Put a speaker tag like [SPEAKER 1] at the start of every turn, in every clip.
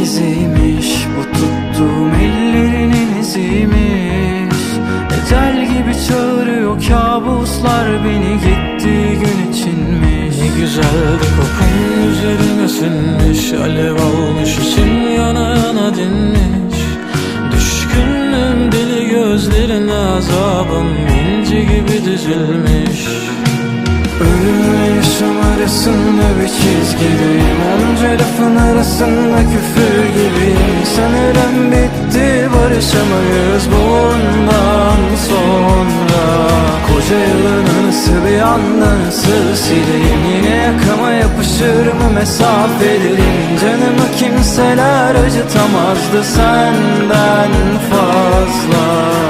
[SPEAKER 1] ikiziymiş Bu tuttuğum ellerinin iziymiş. Ecel gibi çağırıyor kabuslar beni gittiği gün içinmiş. Ne güzeldi kokun üzerine sinmiş Alev almış için yana yana dinmiş. Düşkünüm deli gözlerine azabım inci gibi dizilmiş. Ölümle arasında bir çizgideyim Onca lafın arasında küfür gibiyim Sanırım bitti barışamayız bundan sonra. Koca yılın anısı bir anda nasıl sileyim? Yine yakama yapışır mı mesafelerin Canımı kimseler acıtamazdı senden fazla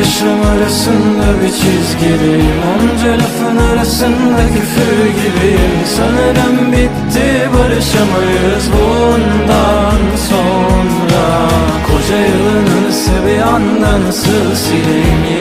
[SPEAKER 1] yaşam arasında bir çizgideyim Onca lafın arasında küfür gibiyim. Sanırım bitti barışamayız bundan sonra. Koca yılın anısı bir anda nasıl sileyim